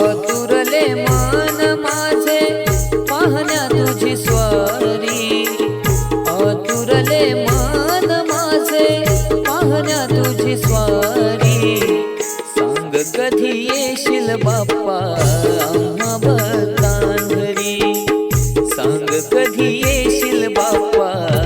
आतुरले मन पाहण्या तुझी स्वारी. सांग कधी येशील बाप्पा आम्हा भक्तांघरी सांग कधी येशील बाप्पा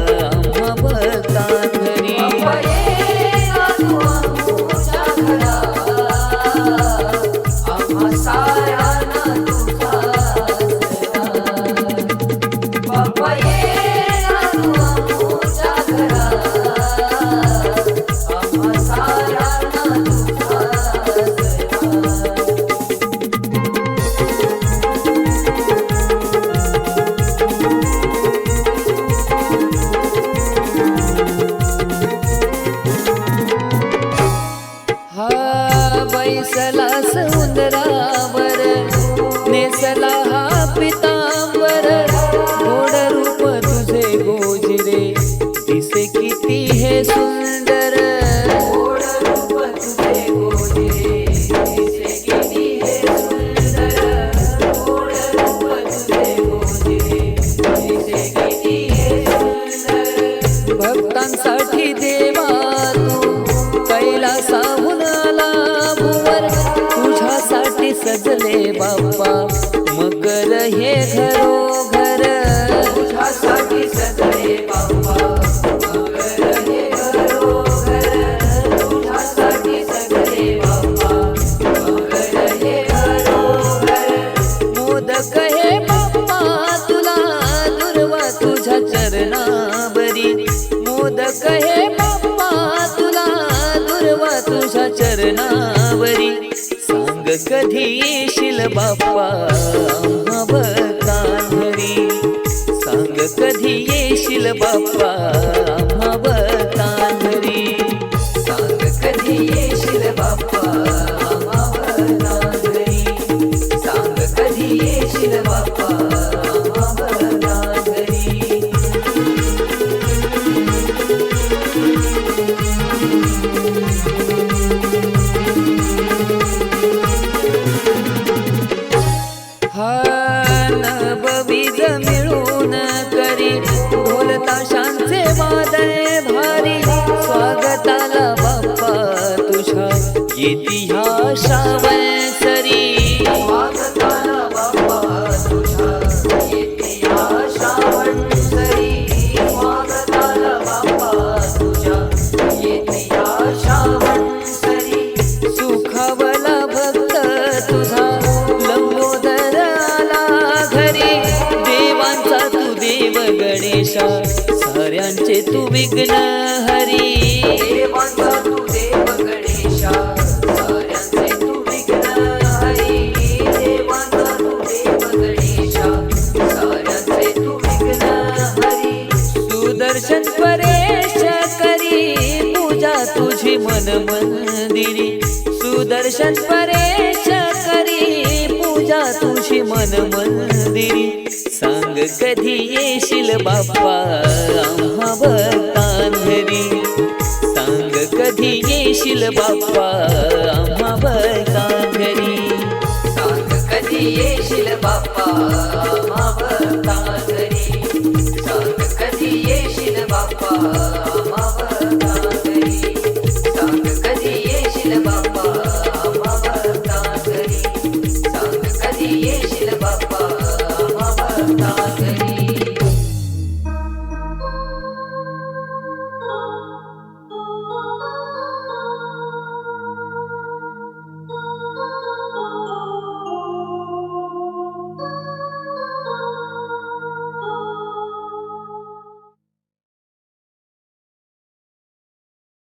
भक्तांसाठी देवा तू कैलासाहून आला भुवर तुझ्यासाठी सजले बाप्पा मकर हे घरोघर कधी येशील बाप्पा आम्हा सांग कधी येशील बाप्पा आम्हा भक्तांघरी सांग कधी येशील बाप्पा आम्हा सांग कधी येशील बाप्पा येती ह्या श्रावण सरी स्वागताला भक्त तुझा लंबोदर आला घरी. देवांचा तू देव गणेशा साऱ्यांचे तू विघ्न. दर्शन परेश करी पूजा तुझी मन मंदिरी. सुदर्शन परेश करी पूजा तुझी मन मंदिरी. सांग कधी येशील बाप्पा आम्हा भक्तांघरी सांग कधी येशील बाप्पा आम्हा भक्तांघरी सांग कधी येशील बाप्पा आम्हा भक्तांघरी